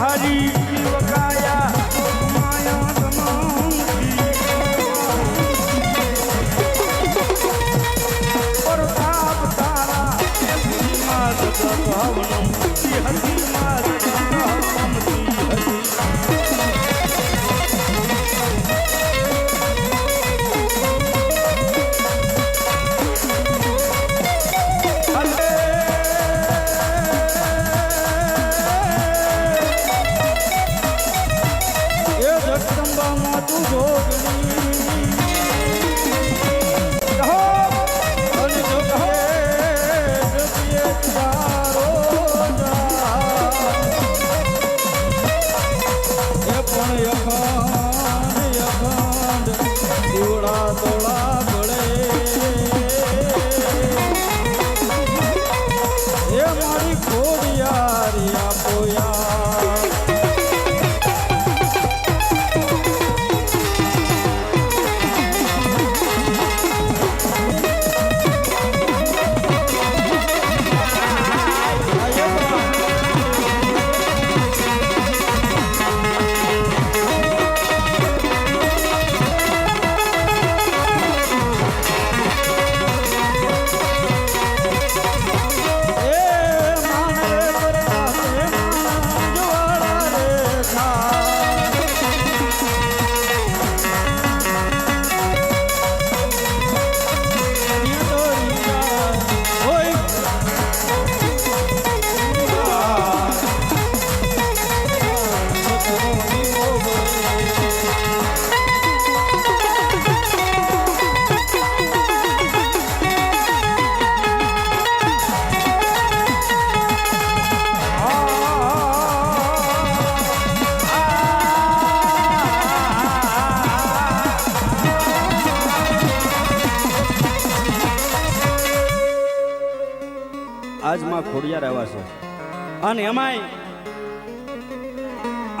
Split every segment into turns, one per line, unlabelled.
হারি ખોડિયાર આવ્યા છે. અને એમાંય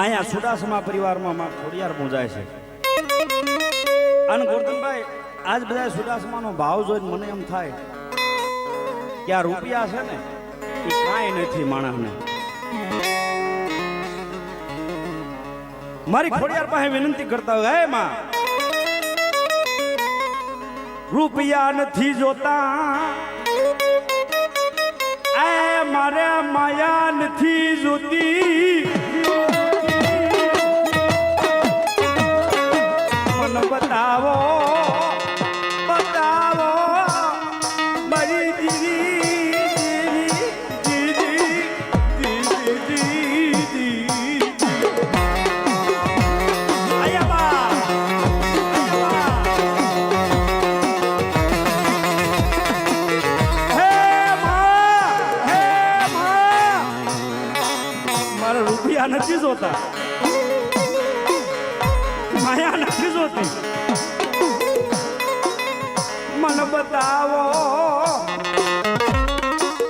અહીંયા સુડાસમા પરિવારમાં માં ખોડિયાર પૂજાય છે. અને ગોરધનભાઈ, આજ બધા સુડાસમાનો ભાવ જોઈને મને એમ થાય કે આ રૂપિયા છે ને, એ કાંઈ નથી માણસને. મારી ખોડિયાર પાસે વિનંતી કરતા હોય, હે માં. રૂપિયા નથી જોતા. માયા નથી જોતી રૂપિયા નથી જોતા. માયા નથી જોતી. મને બતાવો.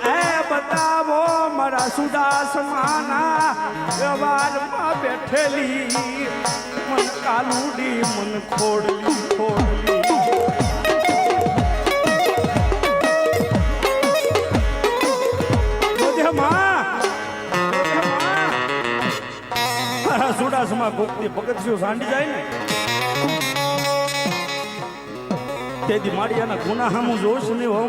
એ બતાવો, મારા સુદાસમાના વ્યવહારમાં બેઠેલી. મન કાલુડી, મન ખોડલી ખોડલી. સુડાસમાં ભક્તિ પગથિયું સાંડી જાય ને તેથી મારી એના ગુના સામું જોશ નહીં હો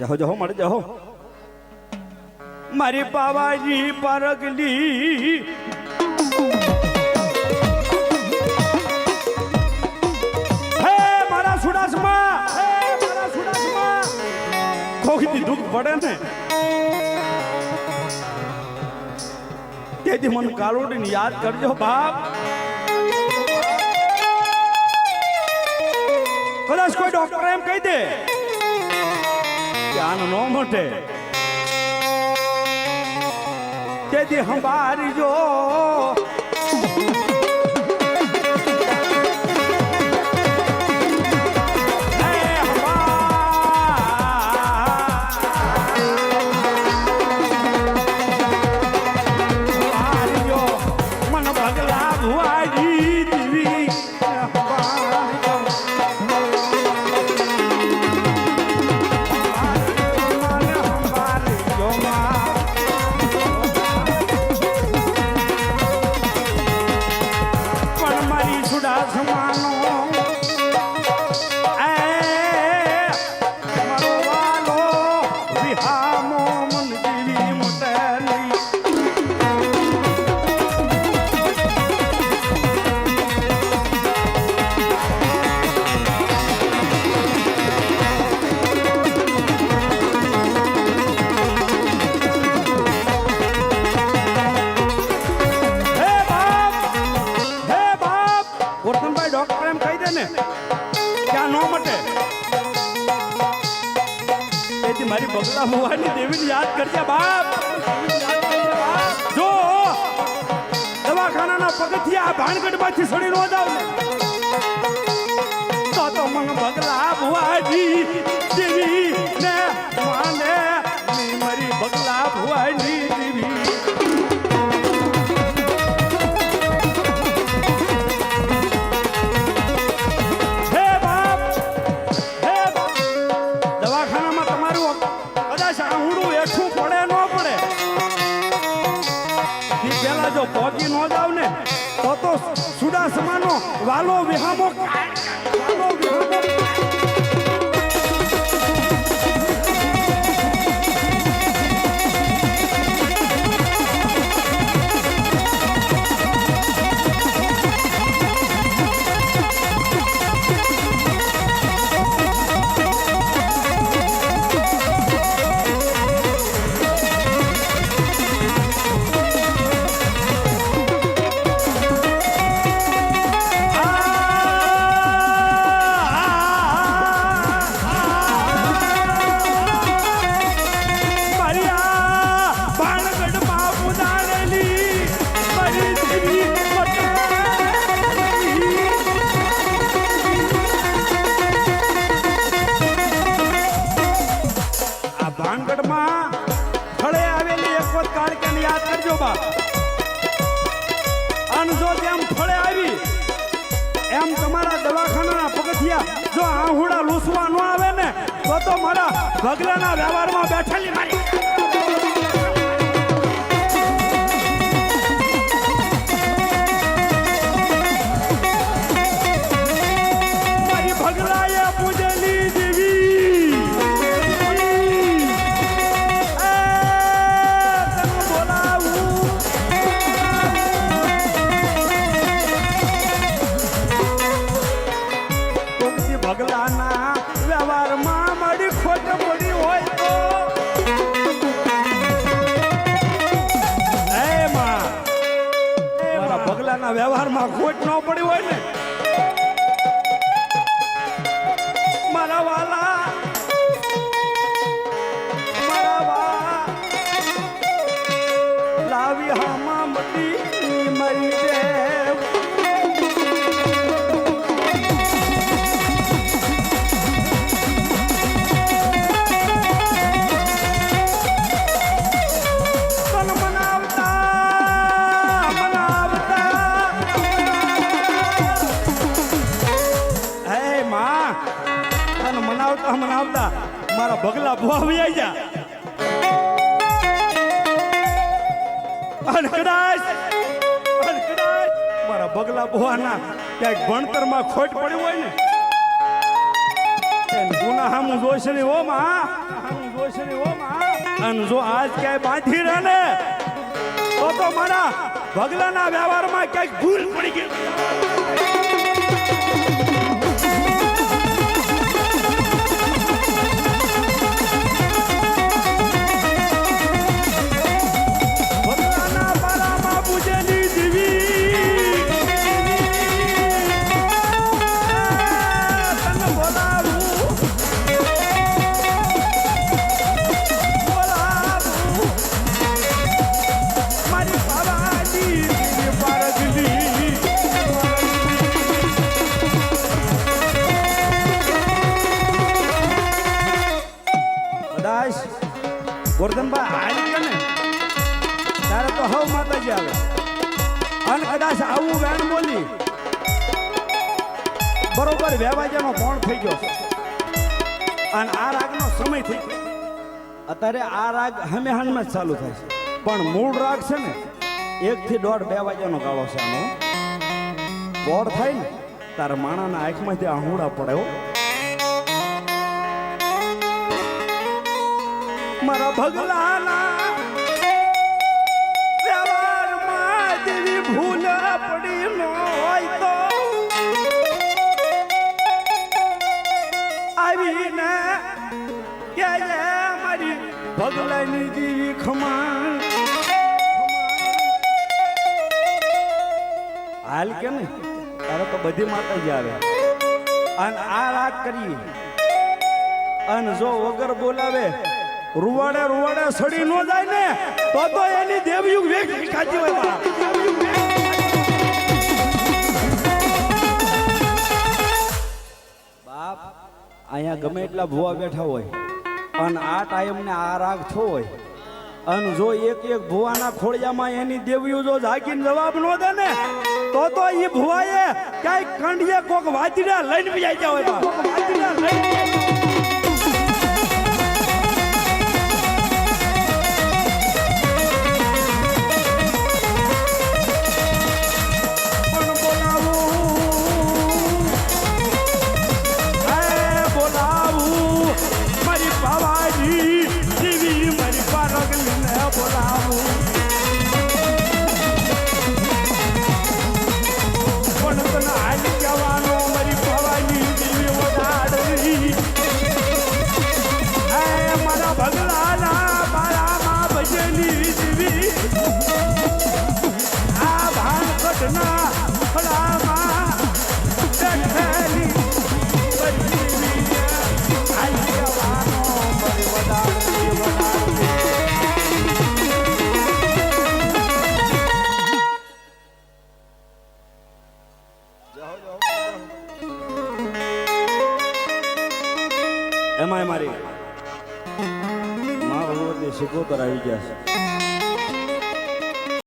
જાહો જહો મળે જાહો મારી પાવાજી પરગલી. હે મારા સુડાસમાં, હે મારા સુડાસમાં. કોઈથી દુઃખ પડે ને? તેથી મને કાળોડીને યાદ કરજો, બાપ. કદાચ કોઈ ડોક્ટર એમ કહી દે આનો નો મટે તેથી હંભારી જો મારી બગલા ભવાની દેવીને યાદ કરજે બાપ. જો દવાખાનાના પગથિયા આ ભાણગઢમાંથી સડી નો જાવ તો તો મંગ બગલા ભુવાની દેવી સુડાસમાનો વાલો વિહામો વાલો વિહામો એક યાદ કરજો બા? અને જો તેમ ફળે આવી, એમ તમારા દવાખાનાના પગથિયા જો આહુડા લૂસવા ન આવે ને, તો તો મારા ભગલાના વ્યવહારમાં બેઠેલી મારી. અને કદાચ અને કદાચ મારા બગલા બોવાના ક્યાંક ભણતરમાં ખોટ પડ્યું હોય ને? ગુના હામું જોઈશે ને ઓ માં! હામું જોઈશે ને ઓ માં અને જો આજ ક્યાંય બાંધી રહે ને, તો તો મારા ભગલાના વ્યવહારમાં ક્યાંક ભૂલ પડી ગઈ. ગોરધનભાઈ ગયો ને? ત્યારે તો હવ માતાજી આવે. અને કદાચ આવું વેણ બોલી, બરોબર વેવાજાનો કોણ થઈ ગયો. અને આ રાગનો સમય થઈ ગયો. અત્યારે આ રાગ હમે હાલમાં જ ચાલુ થાય છે. પણ મૂળ રાગ છે ને એક થી દોઢ બે વાગ્યાનો ગાળો છે આનો. બોર થાય ને, તારે માણાના આંખમાંથી આહુડા પડે મારા ભગલાના વ્યવહારમાં જેવી ભૂલ પડી ન હોય તો આવીને મારી ભગલાની જેવી ખમાણ હાલ કે ને તારે તો બધી માતાજી આવે. અને આ રાગ કરીએ. અને જો વગર બોલાવે રૂવાડે રૂવાડે સડી ન જાય ને, તો તો એની દેવયુગ વેગ ખાતી હોય બાપ. અહીંયા ગમે એટલા ભુવા બેઠા હોય, પણ આ ટાઈમને આ રાગ થયો હોય. અને જો એક એક ભુવાના ખોળિયામાં એની દેવીઓ જો જાગીને જવાબ ન દે ને, તો તો એ ભુવાએ ક્યાંય કંડિયે કોક વાજડા લઈને બી જાય હોય વાજડા લઈને આવી ગયા છે.